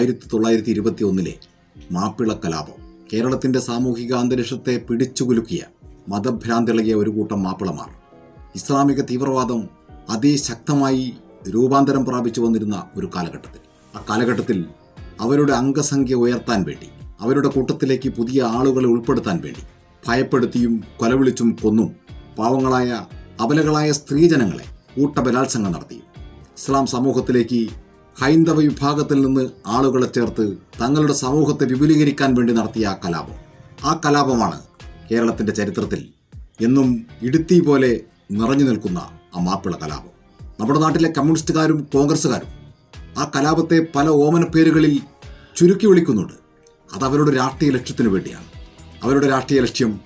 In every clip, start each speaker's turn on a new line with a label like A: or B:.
A: ആയിരത്തി തൊള്ളായിരത്തി ഇരുപത്തി ഒന്നിലെ മാപ്പിള കലാപം കേരളത്തിന്റെ സാമൂഹിക അന്തരീക്ഷത്തെ പിടിച്ചുകുലുക്കിയ മതഭ്രാന്തിളകിയ ഒരു കൂട്ടം മാപ്പിളമാർ. ഇസ്ലാമിക തീവ്രവാദം അതിശക്തമായി രൂപാന്തരം പ്രാപിച്ചു വന്നിരുന്ന ഒരു കാലഘട്ടത്തിൽ. ആ കാലഘട്ടത്തിൽ അവരുടെ അംഗസംഖ്യ ഉയർത്താൻ വേണ്ടി അവരുടെ കൂട്ടത്തിലേക്ക് പുതിയ ആളുകളെ ഉൾപ്പെടുത്താൻ വേണ്ടി ഭയപ്പെടുത്തിയും കൊലവിളിച്ചും കൊന്നും പാവങ്ങളായ അബലകളായ സ്ത്രീജനങ്ങളെ കൂട്ടബലാത്സംഗം നടത്തിയും ഇസ്ലാം സമൂഹത്തിലേക്ക് ഹൈന്ദവ വിഭാഗത്തിൽ നിന്ന് ആളുകളെ ചേർത്ത് തങ്ങളുടെ സമൂഹത്തെ വിപുലീകരിക്കാൻ വേണ്ടി നടത്തിയ ആ കലാപം. ആ കലാപമാണ് കേരളത്തിന്റെ ചരിത്രത്തിൽ എന്നും ഇടുത്തി പോലെ നിറഞ്ഞു നിൽക്കുന്ന ആ മാപ്പിള കലാപം. നമ്മുടെ നാട്ടിലെ കമ്മ്യൂണിസ്റ്റുകാരും കോൺഗ്രസ്സുകാരും ആ കലാപത്തെ പല ഓമന പേരുകളിൽ ചുരുക്കി വിളിക്കുന്നുണ്ട്. അത് അവരുടെ രാഷ്ട്രീയ ലക്ഷ്യത്തിന് വേണ്ടിയാണ്. അവരുടെ രാഷ്ട്രീയ ലക്ഷ്യം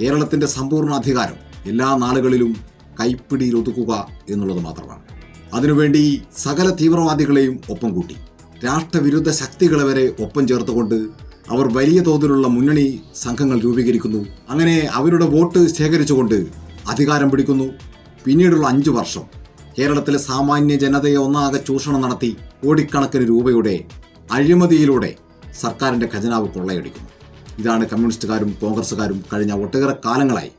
A: കേരളത്തിന്റെ സമ്പൂർണ അധികാരം എല്ലാ നാളുകളിലും കൈപ്പിടിയിൽ ഒതുക്കുക എന്നുള്ളത് മാത്രമാണ്. അതിനുവേണ്ടി സകല തീവ്രവാദികളെയും ഒപ്പം കൂട്ടി. രാഷ്ട്രവിരുദ്ധ ശക്തികളെ വരെ ഒപ്പം ചേർത്തുകൊണ്ട് അവർ വലിയ തോതിലുള്ള മുന്നണി സംഘങ്ങൾ രൂപീകരിക്കുന്നു. അങ്ങനെ അവരുടെ വോട്ട് ശേഖരിച്ചുകൊണ്ട് അധികാരം പിടിക്കുന്നു. പിന്നീടുള്ള അഞ്ചു വർഷം കേരളത്തിലെ സാമാന്യ ജനതയെ ഒന്നാകെ ചൂഷണം നടത്തി കോടിക്കണക്കിന് രൂപയുടെ അഴിമതിയിലൂടെ സർക്കാരിന്റെ ഖജനാവ് കൊള്ളയടിക്കുന്നു. ഇതാണ് കമ്മ്യൂണിസ്റ്റുകാരും കോൺഗ്രസ്സുകാരും കഴിഞ്ഞ ഒട്ടേറെ കാലങ്ങളായി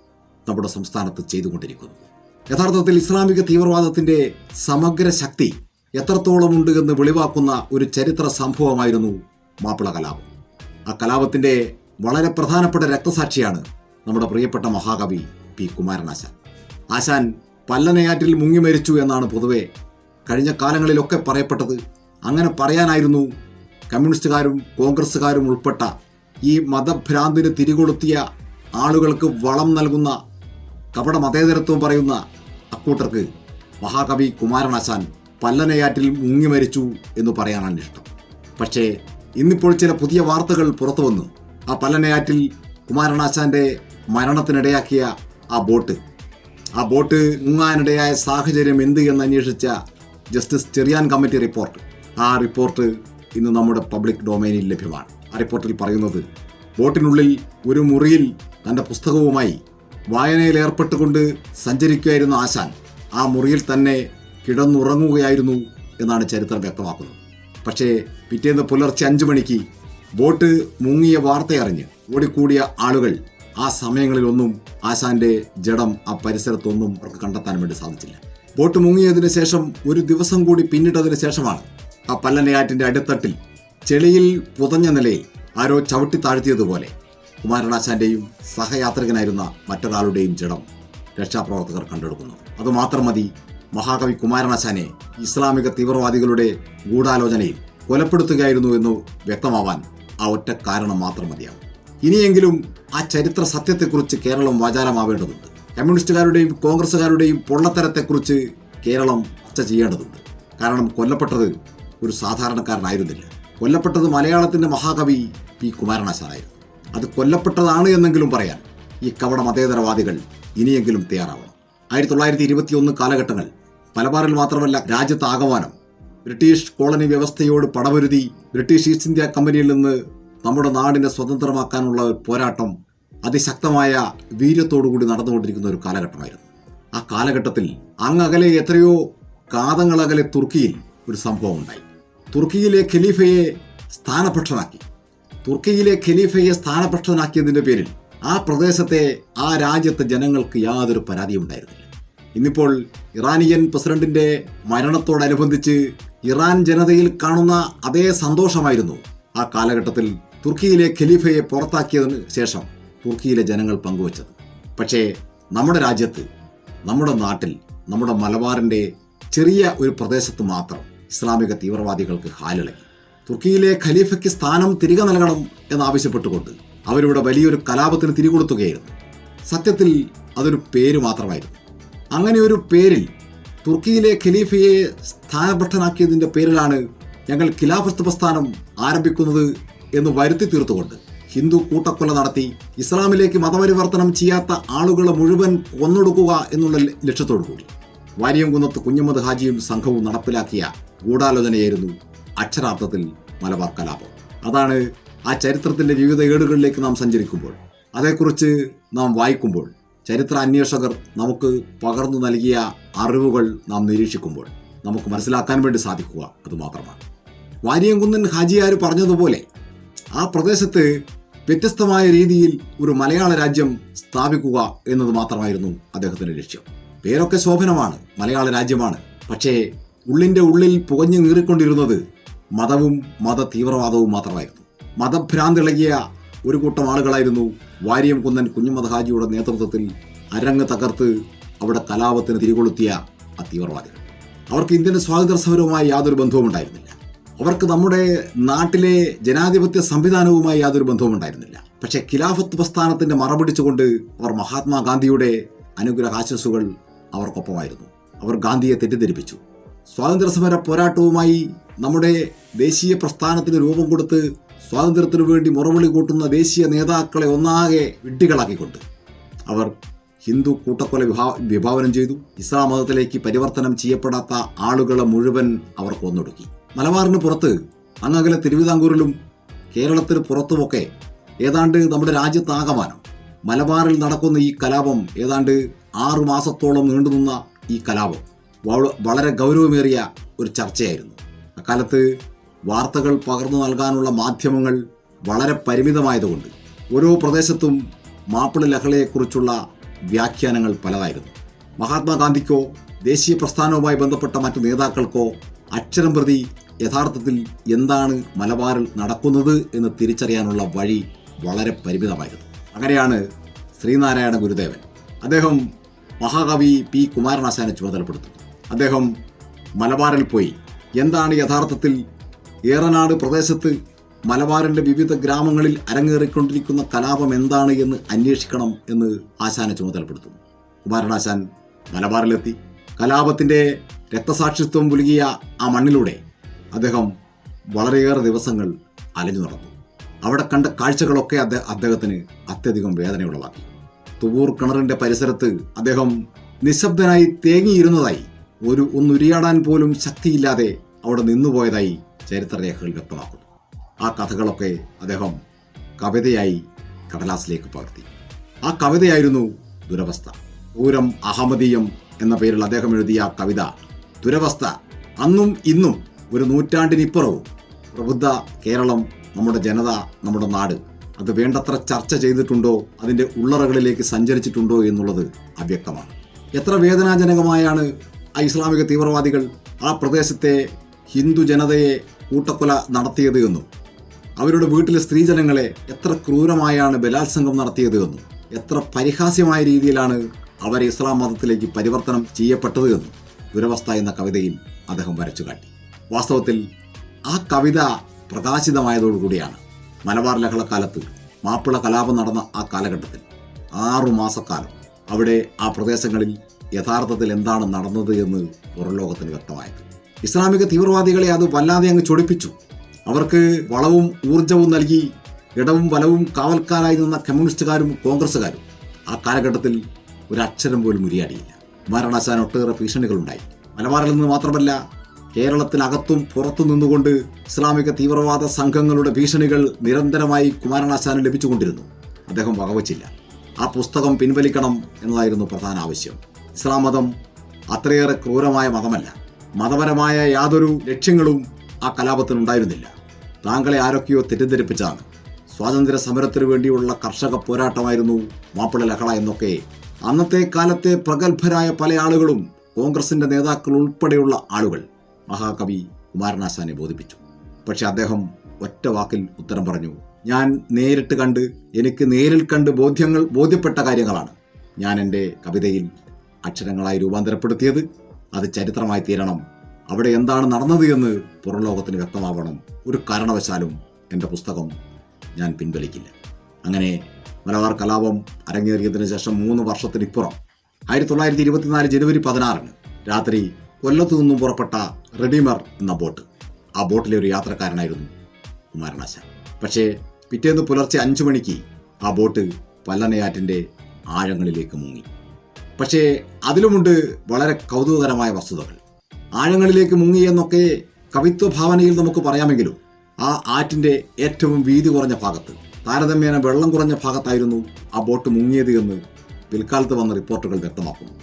A: നമ്മുടെ സംസ്ഥാനത്ത് ചെയ്തുകൊണ്ടിരിക്കുന്നത്. യഥാർത്ഥത്തിൽ ഇസ്ലാമിക തീവ്രവാദത്തിന്റെ സമഗ്ര ശക്തി എത്രത്തോളമുണ്ട് എന്ന് വെളിവാക്കുന്ന ഒരു ചരിത്ര സംഭവമായിരുന്നു മാപ്പിള കലാപം. ആ കലാപത്തിന്റെ വളരെ പ്രധാനപ്പെട്ട രക്തസാക്ഷിയാണ് നമ്മുടെ പ്രിയപ്പെട്ട മഹാകവി പി കുമാരനാശാൻ ആശാൻ. പല്ലനയാറ്റിൽ മുങ്ങി മരിച്ചു എന്നാണ് പൊതുവെ കഴിഞ്ഞ കാലങ്ങളിലൊക്കെ പറയപ്പെട്ടത്. അങ്ങനെ പറയാനായിരുന്നു കമ്മ്യൂണിസ്റ്റുകാരും കോൺഗ്രസ്സുകാരും ഉൾപ്പെട്ട ഈ മതഭ്രാന്തിന് തിരികൊളുത്തിയ ആളുകൾക്ക് വളം നൽകുന്ന കപട മതേതരത്വം പറയുന്ന അക്കൂട്ടർക്ക് മഹാകവി കുമാരനാശാൻ പല്ലനയാറ്റിൽ മുങ്ങി മരിച്ചു എന്ന് പറയാനാണ് ഇഷ്ടം. പക്ഷേ ഇന്നിപ്പോൾ ചില പുതിയ വാർത്തകൾ പുറത്തു വന്നു ആ പല്ലനയാറ്റിൽ കുമാരനാശാന്റെ മരണത്തിനിടയാക്കിയ ആ ബോട്ട്. ആ ബോട്ട് മുങ്ങാനിടയായ സാഹചര്യം എന്ത് എന്ന് അന്വേഷിച്ച ജസ്റ്റിസ് ചെറിയാൻ കമ്മിറ്റി റിപ്പോർട്ട്. ആ റിപ്പോർട്ട് ഇന്ന് നമ്മുടെ പബ്ലിക് ഡൊമൈനിൽ ലഭ്യമാണ്. ആ റിപ്പോർട്ടിൽ പറയുന്നത് ബോട്ടിനുള്ളിൽ ഒരു മുറിയിൽ തന്റെ പുസ്തകവുമായി വായനയിൽ ഏർപ്പെട്ടുകൊണ്ട് സഞ്ചരിക്കുകയായിരുന്നു ആശാൻ. ആ മുറിയിൽ തന്നെ കിടന്നുറങ്ങുകയായിരുന്നു എന്നാണ് ചരിത്രം വ്യക്തമാക്കുന്നത്. പക്ഷേ പിറ്റേന്ന് പുലർച്ചെ അഞ്ചു മണിക്ക് ബോട്ട് മുങ്ങിയ വാർത്തയറിഞ്ഞ് ഓടിക്കൂടിയ ആളുകൾ ആ സമയങ്ങളിലൊന്നും ആശാന്റെ ജഡം ആ പരിസരത്തൊന്നും അവർക്ക് കണ്ടെത്താൻ വേണ്ടി സാധിച്ചില്ല. ബോട്ട് മുങ്ങിയതിനു ശേഷം ഒരു ദിവസം കൂടി പിന്നിട്ടതിന് ശേഷമാണ് ആ പല്ലനയാറ്റിന്റെ അടിത്തട്ടിൽ ചെളിയിൽ പുതഞ്ഞ നിലയിൽ ആരോ ചവിട്ടി താഴ്ത്തിയതുപോലെ കുമാരനാശാന്റെയും സഹയാത്രികനായിരുന്ന മറ്റൊരാളുടെയും ജഡം രക്ഷാപ്രവർത്തകർ കണ്ടെടുക്കുന്നു അതുമാത്രം മതി. മഹാകവി കുമാരനാശാനെ ഇസ്ലാമിക തീവ്രവാദികളുടെ ഗൂഢാലോചനയിൽ കൊലപ്പെടുത്തുകയായിരുന്നു എന്ന് വ്യക്തമാവാൻ ആ ഒറ്റ കാരണം മാത്രം മതിയാവും. ഇനിയെങ്കിലും ആ ചരിത്ര സത്യത്തെക്കുറിച്ച് കേരളം വാചാലമാവേണ്ടതുണ്ട്. കമ്മ്യൂണിസ്റ്റുകാരുടെയും കോൺഗ്രസ്സുകാരുടെയും പൊള്ളത്തരത്തെക്കുറിച്ച് കേരളം ചർച്ച ചെയ്യേണ്ടതുണ്ട്. കാരണം കൊല്ലപ്പെട്ടത് ഒരു സാധാരണക്കാരനായിരുന്നില്ല. കൊല്ലപ്പെട്ടത് മലയാളത്തിന്റെ മഹാകവി പി കുമാരനാശാനായിരുന്നു. അത് കൊല്ലപ്പെട്ടതാണ് എന്നെങ്കിലും പറയാൻ ഈ കവട മതേതരവാദികൾ ഇനിയെങ്കിലും തയ്യാറാവണം. ആയിരത്തി തൊള്ളായിരത്തി ഇരുപത്തി ഒന്ന് കാലഘട്ടങ്ങൾ മലബാറിൽ മാത്രമല്ല രാജ്യത്താകമാനം. ബ്രിട്ടീഷ് കോളനി വ്യവസ്ഥയോട് പടപൊരുതി ബ്രിട്ടീഷ് ഈസ്റ്റ് ഇന്ത്യ കമ്പനിയിൽ നിന്ന് നമ്മുടെ നാടിനെ സ്വതന്ത്രമാക്കാനുള്ള പോരാട്ടം അതിശക്തമായ വീര്യത്തോടുകൂടി നടന്നുകൊണ്ടിരിക്കുന്ന ഒരു കാലഘട്ടമായിരുന്നു. ആ കാലഘട്ടത്തിൽ അങ്ങകലെ എത്രയോ കാതങ്ങളകലെ തുർക്കിയിൽ ഒരു സംഭവം ഉണ്ടായി. തുർക്കിയിലെ ഖലീഫയെ സ്ഥാനപക്ഷനാക്കി തുർക്കിയിലെ ഖലീഫയെ സ്ഥാനപക്ഷനാക്കിയതിന്റെ പേരിൽ ആ പ്രദേശത്തെ ആ രാജ്യത്തെ ജനങ്ങൾക്ക് യാതൊരു പരാതിയും ഉണ്ടായിരുന്നില്ല ഇന്നിപ്പോൾ ഇറാനിയൻ പ്രസിഡന്റിന്റെ മരണത്തോടനുബന്ധിച്ച് ഇറാൻ ജനതയിൽ കാണുന്ന അതേ സന്തോഷമായിരുന്നു ആ കാലഘട്ടത്തിൽ തുർക്കിയിലെ ഖലീഫയെ പുറത്താക്കിയതിന് ശേഷം തുർക്കിയിലെ ജനങ്ങൾ പങ്കുവച്ചത്. പക്ഷേ നമ്മുടെ രാജ്യത്ത് നമ്മുടെ നാട്ടിൽ നമ്മുടെ മലബാറിന്റെ ചെറിയ ഒരു പ്രദേശത്ത് മാത്രം ഇസ്ലാമിക തീവ്രവാദികൾക്ക് ഹാലിളകി. തുർക്കിയിലെ ഖലീഫയ്ക്ക് സ്ഥാനം തിരികെ നൽകണം എന്നാവശ്യപ്പെട്ടുകൊണ്ട് അവരിവിടെ വലിയൊരു കലാപത്തിന് തിരികൊളുത്തുകയായിരുന്നു. സത്യത്തിൽ അതൊരു പേര് മാത്രമായിരുന്നു. അങ്ങനെ ഒരു പേരിൽ തുർക്കിയിലെ ഖലീഫയെ സ്ഥാനഭ്രഷ്ടനാക്കിയതിന്റെ പേരിലാണ് ഞങ്ങൾ ഖിലാഫത്ത് പ്രസ്ഥാനം ആരംഭിക്കുന്നത് എന്ന് വരുത്തി തീർത്തുകൊണ്ട് ഹിന്ദു കൂട്ടക്കൊല നടത്തി ഇസ്ലാമിലേക്ക് മതപരിവർത്തനം ചെയ്യാത്ത ആളുകളെ മുഴുവൻ കൊന്നൊടുക്കുക എന്നുള്ള ലക്ഷ്യത്തോടു കൂടി വാര്യംകുന്നത്ത് കുഞ്ഞമ്മദ് ഹാജിയും സംഘവും നടപ്പിലാക്കിയ ഗൂഢാലോചനയായിരുന്നു അക്ഷരാർത്ഥത്തിൽ മലബാർ കലാപം. അതാണ് ആ ചരിത്രത്തിന്റെ വിവിധ ഏടുകളിലേക്ക് നാം സഞ്ചരിക്കുമ്പോൾ അതേക്കുറിച്ച് നാം വായിക്കുമ്പോൾ ചരിത്ര അന്വേഷകർ നമുക്ക് പകർന്നു നൽകിയ അറിവുകൾ നാം നിരീക്ഷിക്കുമ്പോൾ നമുക്ക് മനസ്സിലാക്കാൻ വേണ്ടി സാധിക്കുക അത് മാത്രമാണ് വാരിയംകുന്നൻ ഹാജിയാർ പറഞ്ഞതുപോലെ ആ പ്രദേശത്ത് വ്യത്യസ്തമായ രീതിയിൽ ഒരു മലയാള രാജ്യം സ്ഥാപിക്കുക എന്നത് മാത്രമായിരുന്നു അദ്ദേഹത്തിന്റെ ലക്ഷ്യം. പേരൊക്കെ ശോഭനമാണ് മലയാള രാജ്യമാണ്. പക്ഷേ ഉള്ളിന്റെ ഉള്ളിൽ പുകഞ്ഞു നീറിക്കൊണ്ടിരുന്നത് മതവും മത തീവ്രവാദവും മാത്രമായിരുന്നു മതഭ്രാന്തിളകിയ ഒരു കൂട്ടം ആളുകളായിരുന്നു വാര്യം കുന്നൻ കുഞ്ഞുമത ഹാജിയുടെ നേതൃത്വത്തിൽ അരങ്ങ് തകർത്ത് അവിടെ കലാപത്തിന് തിരികൊളുത്തിയ ആ തീവ്രവാദികൾ അവർക്ക് ഇന്ത്യൻ സ്വാതന്ത്ര്യ സമരവുമായി യാതൊരു ബന്ധവും ഉണ്ടായിരുന്നില്ല അവർക്ക് നമ്മുടെ നാട്ടിലെ ജനാധിപത്യ സംവിധാനവുമായി യാതൊരു ബന്ധവും ഉണ്ടായിരുന്നില്ല പക്ഷേ ഖിലാഫത്ത് പ്രസ്ഥാനത്തിന്റെ മറപിടിച്ചുകൊണ്ട് അവർ മഹാത്മാഗാന്ധിയുടെ അനുഗ്രഹാശസ്സുകൾ അവർക്കൊപ്പമായിരുന്നു. അവർ ഗാന്ധിയെ തെറ്റിദ്ധരിപ്പിച്ചു. സ്വാതന്ത്ര്യ സമര പോരാട്ടവുമായി നമ്മുടെ ദേശീയ പ്രസ്ഥാനത്തിന് രൂപം കൊടുത്ത് സ്വാതന്ത്ര്യത്തിനു വേണ്ടി മുറവിളി കൂട്ടുന്ന ദേശീയ നേതാക്കളെ ഒന്നാകെ വിഡ്ഢികളാക്കിക്കൊണ്ട് അവർ ഹിന്ദു കൂട്ടക്കൊല വിഭാ വിഭാവനം ചെയ്തു. ഇസ്ലാം മതത്തിലേക്ക് പരിവർത്തനം ചെയ്യപ്പെടാത്ത ആളുകളെ മുഴുവൻ അവർ കൊന്നൊടുക്കി. മലബാറിന് പുറത്ത് അങ്ങകലെ തിരുവിതാംകൂറിലും കേരളത്തിന് പുറത്തുമൊക്കെ ഏതാണ്ട് നമ്മുടെ രാജ്യത്താകമാനം മലബാറിൽ നടക്കുന്ന ഈ കലാപം ഏതാണ്ട് ആറു മാസത്തോളം നീണ്ടുനിന്ന ഈ കലാപം. വളരെ ഗൗരവമേറിയ ഒരു ചർച്ചയായിരുന്നു. അക്കാലത്ത് വാർത്തകൾ പകർന്നു നൽകാനുള്ള മാധ്യമങ്ങൾ വളരെ പരിമിതമായതുകൊണ്ട് ഓരോ പ്രദേശത്തും മാപ്പിള ലഹളയെക്കുറിച്ചുള്ള വ്യാഖ്യാനങ്ങൾ പലതായിരുന്നു. മഹാത്മാഗാന്ധിക്കോ ദേശീയ പ്രസ്ഥാനവുമായി ബന്ധപ്പെട്ട മറ്റു നേതാക്കൾക്കോ അക്ഷരം പ്രതി യഥാർത്ഥത്തിൽ എന്താണ് മലബാറിൽ നടക്കുന്നത് എന്ന് തിരിച്ചറിയാനുള്ള വഴി വളരെ പരിമിതമായിരുന്നു. അങ്ങനെയാണ് ശ്രീനാരായണ ഗുരുദേവൻ. അദ്ദേഹം മഹാകവി പി കുമാരനാശാനെ ചുമതലപ്പെടുത്തുന്നു അദ്ദേഹം മലബാറിൽ പോയി. എന്താണ് യഥാർത്ഥത്തിൽ ഏറനാട് പ്രദേശത്ത് മലബാറിന്റെ വിവിധ ഗ്രാമങ്ങളിൽ അരങ്ങേറിക്കൊണ്ടിരിക്കുന്ന കലാപം എന്താണ് എന്ന് അന്വേഷിക്കണം എന്ന് ആശാനെ ചുമതലപ്പെടുത്തുന്നു. കുമാരനാശാൻ മലബാറിലെത്തി. കലാപത്തിന്റെ രക്തസാക്ഷിത്വം പുലുകിയ ആ മണ്ണിലൂടെ അദ്ദേഹം വളരെയേറെ ദിവസങ്ങൾ അലഞ്ഞു നടന്നു. അവിടെ കണ്ട കാഴ്ചകളൊക്കെ അദ്ദേഹം അദ്ദേഹത്തിന് അത്യധികം വേദനയുള്ളതാക്കി. തുവൂർ കിണറിന്റെ പരിസരത്ത് അദ്ദേഹം നിശബ്ദനായി തേങ്ങിയിരുന്നതായി ഒരു ഒന്നുരിയാടാൻ പോലും ശക്തിയില്ലാതെ അവിടെ നിന്നുപോയതായി ചരിത്രരേഖകൾ വ്യക്തമാക്കുന്നു. ആ കഥകളൊക്കെ അദ്ദേഹം കവിതയായി കടലാസിലേക്ക് പകർത്തി. ആ കവിതയായിരുന്നു ദുരവസ്ഥ. പൂരം അഹമ്മദീയം എന്ന പേരിൽ അദ്ദേഹം എഴുതിയ ആ കവിത ദുരവസ്ഥ. അന്നും ഇന്നും ഒരു നൂറ്റാണ്ടിനിപ്പുറവും പ്രബുദ്ധ കേരളം നമ്മുടെ ജനത നമ്മുടെ നാട് അത് വേണ്ടത്ര ചർച്ച ചെയ്തിട്ടുണ്ടോ അതിന്റെ ഉള്ളറകളിലേക്ക് സഞ്ചരിച്ചിട്ടുണ്ടോ എന്നുള്ളത് അവ്യക്തമാണ്. എത്ര വേദനാജനകമായാണ് ഇസ്ലാമിക തീവ്രവാദികൾ ആ പ്രദേശത്തെ ഹിന്ദു ജനതയെ കൂട്ടക്കൊല നടത്തിയത് എന്നും അവരുടെ വീട്ടിലെ സ്ത്രീജനങ്ങളെ എത്ര ക്രൂരമായാണ് ബലാത്സംഗം നടത്തിയത് എന്നും എത്ര പരിഹാസ്യമായ രീതിയിലാണ് അവരെ ഇസ്ലാം മതത്തിലേക്ക് പരിവർത്തനം ചെയ്യപ്പെട്ടത് എന്നും ദുരവസ്ഥ എന്ന കവിതയിൽ അദ്ദേഹം വരച്ചു കാട്ടി. വാസ്തവത്തിൽ ആ കവിത പ്രകാശിതമായതോടുകൂടിയാണ് മലബാർ ലഹളക്കാലത്ത് മാപ്പിള കലാപം നടന്ന ആ കാലഘട്ടത്തിൽ ആറു മാസക്കാലം അവിടെ ആ പ്രദേശങ്ങളിൽ യഥാർത്ഥത്തിൽ എന്താണ് നടന്നത് എന്ന് പുറംലോകത്തിന് വ്യക്തമായത് ഇസ്ലാമിക തീവ്രവാദികളെ അത് വല്ലാതെ അങ്ങ് ചൊടിപ്പിച്ചു. അവർക്ക് വളവും ഊർജവും നൽകി ഇടവും വലവും കാവൽക്കാരായി നിന്ന കമ്മ്യൂണിസ്റ്റുകാരും കോൺഗ്രസ്സുകാരും ആ കാലഘട്ടത്തിൽ ഒരു അക്ഷരം പോലും മുരിയാടിയില്ല മരണാശാൻ ഒട്ടേറെ ഭീഷണികളുണ്ടായി. മലബാറിൽ നിന്ന് മാത്രമല്ല കേരളത്തിനകത്തും പുറത്തു നിന്നുകൊണ്ട് ഇസ്ലാമിക തീവ്രവാദ സംഘങ്ങളുടെ ഭീഷണികൾ നിരന്തരമായി കുമാരനാശാന് ലഭിച്ചുകൊണ്ടിരുന്നു. അദ്ദേഹം വകവച്ചില്ല. ആ പുസ്തകം പിൻവലിക്കണം എന്നതായിരുന്നു പ്രധാന ആവശ്യം. ഇസ്ലാം മതം അത്രയേറെ ക്രൂരമായ മതമല്ല. മതപരമായ യാതൊരു ലക്ഷ്യങ്ങളും ആ കലാപത്തിനുണ്ടായിരുന്നില്ല. താങ്കളെ ആരൊക്കെയോ തെറ്റിദ്ധരിപ്പിച്ചാണ്. സ്വാതന്ത്ര്യ സമരത്തിനു വേണ്ടിയുള്ള കർഷക പോരാട്ടമായിരുന്നു മാപ്പിള ലഹള എന്നൊക്കെ. അന്നത്തെ കാലത്തെ പ്രഗത്ഭരായ പല ആളുകളും കോൺഗ്രസിന്റെ നേതാക്കൾ ഉൾപ്പെടെയുള്ള ആളുകൾ മഹാകവി കുമാരനാശാനെ ബോധിപ്പിച്ചു. പക്ഷെ അദ്ദേഹം ഒറ്റ വാക്കിൽ ഉത്തരം പറഞ്ഞു. ഞാൻ നേരിട്ട് കണ്ട് എനിക്ക് നേരിൽ കണ്ട് ബോധ്യങ്ങൾ ബോധ്യപ്പെട്ട കാര്യങ്ങളാണ്. ഞാൻ എന്റെ കവിതയിൽ അക്ഷരങ്ങളായി രൂപാന്തരപ്പെടുത്തിയത്? അത് ചരിത്രമായി തീരണം. അവിടെ എന്താണ് നടന്നത് എന്ന് പുറംലോകത്തിന് വ്യക്തമാവണം. ഒരു കാരണവശാലും എന്റെ പുസ്തകം ഞാൻ പിൻവലിക്കില്ല. അങ്ങനെ മലബാർ കലാപം അരങ്ങേറിയതിന് ശേഷം മൂന്ന് വർഷത്തിനിപ്പുറം ആയിരത്തി തൊള്ളായിരത്തി ഇരുപത്തിനാല് ജനുവരി പതിനാറിന് രാത്രി കൊല്ലത്തു നിന്നും പുറപ്പെട്ട റെഡിമർ എന്ന ബോട്ട്. ആ ബോട്ടിലെ ഒരു യാത്രക്കാരനായിരുന്നു കുമാരനാശാൻ. പക്ഷേ പിറ്റേന്ന് പുലർച്ചെ അഞ്ചു മണിക്ക് ആ ബോട്ട് പല്ലനയാറ്റിന്റെ ആഴങ്ങളിലേക്ക് മുങ്ങി. പക്ഷേ അതിലുമുണ്ട് വളരെ കൗതുകകരമായ വസ്തുതകൾ. ആഴങ്ങളിലേക്ക് മുങ്ങി എന്നൊക്കെ കവിത്വ ഭാവനയിൽ നമുക്ക് പറയാമെങ്കിലും ആ ആറ്റിന്റെ ഏറ്റവും വീതി കുറഞ്ഞ ഭാഗത്ത് താരതമ്യേന വെള്ളം കുറഞ്ഞ ഭാഗത്തായിരുന്നു ആ ബോട്ട് മുങ്ങിയത് എന്ന് പിൽക്കാലത്ത് വന്ന റിപ്പോർട്ടുകൾ വ്യക്തമാക്കുന്നു.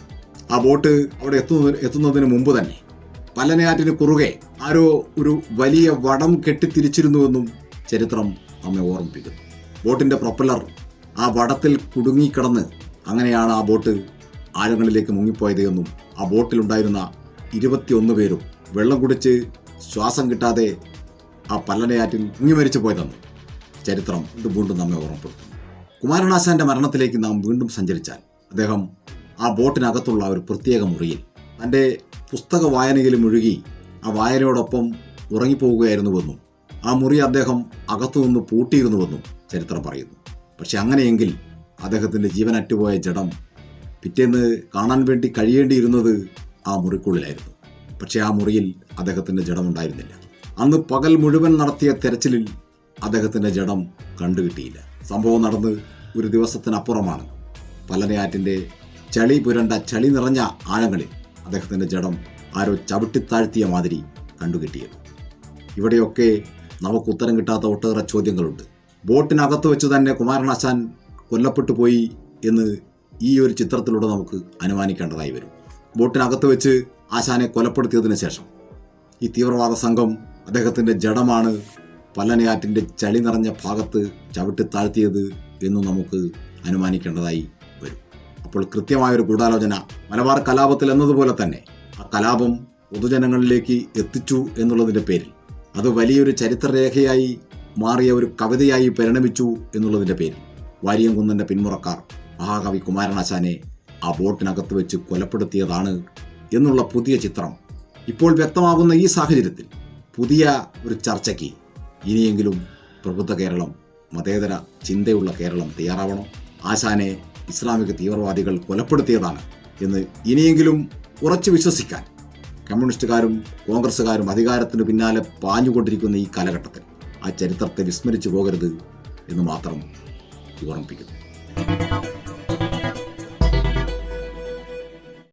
A: ആ ബോട്ട് അവിടെ എത്തുന്ന എത്തുന്നതിന് മുമ്പ് തന്നെ പല്ലനയാറ്റിന് കുറുകെ ആരോ ഒരു വലിയ വടം കെട്ടിത്തിരിച്ചിരുന്നുവെന്നും ചരിത്രം നമ്മെ ഓർമ്മിപ്പിക്കുന്നു. ബോട്ടിന്റെ പ്രൊപ്പല്ലർ ആ വടത്തിൽ കുടുങ്ങിക്കിടന്ന് അങ്ങനെയാണ് ആ ബോട്ട് ആഴങ്ങളിലേക്ക് മുങ്ങിപ്പോയത് എന്നും ആ ബോട്ടിലുണ്ടായിരുന്ന ഇരുപത്തിയൊന്ന് പേരും വെള്ളം കുടിച്ച് ശ്വാസം കിട്ടാതെ ആ പല്ലനയാറ്റിൽ മുങ്ങി മരിച്ചു പോയതെന്നും ചരിത്രം ഇത് വീണ്ടും നമ്മെ ഓർമ്മപ്പെടുത്തുന്നു. കുമാരനാശാന്റെ മരണത്തിലേക്ക് നാം വീണ്ടും സഞ്ചരിച്ചാൽ അദ്ദേഹം ആ ബോട്ടിനകത്തുള്ള ഒരു പ്രത്യേക മുറിയിൽ തന്റെ പുസ്തക വായനയിൽ മുഴുകി ആ വായനയോടൊപ്പം ഉറങ്ങിപ്പോവുകയായിരുന്നുവെന്നും ആ മുറി അദ്ദേഹം അകത്തുനിന്ന് പൂട്ടിയിരുന്നുവെന്നും ചരിത്രം പറയുന്നു. പക്ഷെ അങ്ങനെയെങ്കിൽ അദ്ദേഹത്തിന്റെ ജീവനറ്റുപോയ ജഡം പിറ്റേന്ന് കാണാൻ വേണ്ടി കഴിയേണ്ടിയിരുന്നത് ആ മുറിക്കുള്ളിലായിരുന്നു. പക്ഷേ ആ മുറിയിൽ അദ്ദേഹത്തിന്റെ ജഡമുണ്ടായിരുന്നില്ല അന്ന് പകൽ മുഴുവൻ നടത്തിയ തെരച്ചിലിൽ അദ്ദേഹത്തിന്റെ ജഡം കണ്ടുകിട്ടിയില്ല. സംഭവം നടന്ന് ഒരു ദിവസത്തിനപ്പുറമാണ്. പല്ലനയാറ്റിന്റെ ചളി പുരണ്ട ചളി നിറഞ്ഞ ആഴങ്ങളിൽ അദ്ദേഹത്തിന്റെ ജഡം ആരോ ചവിട്ടിത്താഴ്ത്തിയ മാതിരി കണ്ടുകിട്ടിയത്. ഇവിടെയൊക്കെ നമുക്ക് ഉത്തരം കിട്ടാത്ത ഒട്ടേറെ ചോദ്യങ്ങളുണ്ട്. ബോട്ടിനകത്ത് വെച്ച് തന്നെ കുമാരനാശാൻ കൊല്ലപ്പെട്ടു പോയി എന്ന് ഈ ഒരു ചിത്രത്തിലൂടെ നമുക്ക് അനുമാനിക്കേണ്ടതായി വരും. ബോട്ടിനകത്ത് വെച്ച് ആശാനെ കൊലപ്പെടുത്തിയതിന് ശേഷം ഈ തീവ്രവാദ സംഘം അദ്ദേഹത്തിന്റെ ജഡമാണ് പല്ലനയാറ്റിന്റെ ചളി നിറഞ്ഞ ഭാഗത്ത് ചവിട്ടി താഴ്ത്തിയത് എന്ന് നമുക്ക് അനുമാനിക്കേണ്ടതായി വരും. അപ്പോൾ കൃത്യമായൊരു ഗൂഢാലോചന മലബാർ കലാപത്തിൽ എന്നതുപോലെ തന്നെ ആ കലാപം പൊതുജനങ്ങളിലേക്ക് എത്തിച്ചു എന്നുള്ളതിന്റെ പേരിൽ അത് വലിയൊരു ചരിത്രരേഖയായി മാറിയ ഒരു കവിതയായി പരിണമിച്ചു എന്നുള്ളതിന്റെ പേരിൽ വാരിയംകുന്നന്റെ പിന്മുറക്കാർ മഹാകവി കുമാരനാശാനെ ആ ബോട്ടിനകത്ത് വെച്ച് കൊലപ്പെടുത്തിയതാണ് എന്നുള്ള പുതിയ ചിത്രം ഇപ്പോൾ വ്യക്തമാകുന്ന ഈ സാഹചര്യത്തിൽ പുതിയ ഒരു ചർച്ചയ്ക്ക് ഇനിയെങ്കിലും പ്രബുദ്ധ കേരളം മതേതര ചിന്തയുള്ള കേരളം തയ്യാറാവണം. ആശാനെ ഇസ്ലാമിക തീവ്രവാദികൾ കൊലപ്പെടുത്തിയതാണ് എന്ന് ഇനിയെങ്കിലും ഉറച്ചു വിശ്വസിക്കാൻ കമ്മ്യൂണിസ്റ്റുകാരും കോൺഗ്രസ്സുകാരും അധികാരത്തിന് പിന്നാലെ പാഞ്ഞുകൊണ്ടിരിക്കുന്ന ഈ കാലഘട്ടത്തിൽ ആ ചരിത്രത്തെ വിസ്മരിച്ചു പോകരുത് എന്ന് മാത്രം ഓർമ്മിപ്പിക്കുന്നു.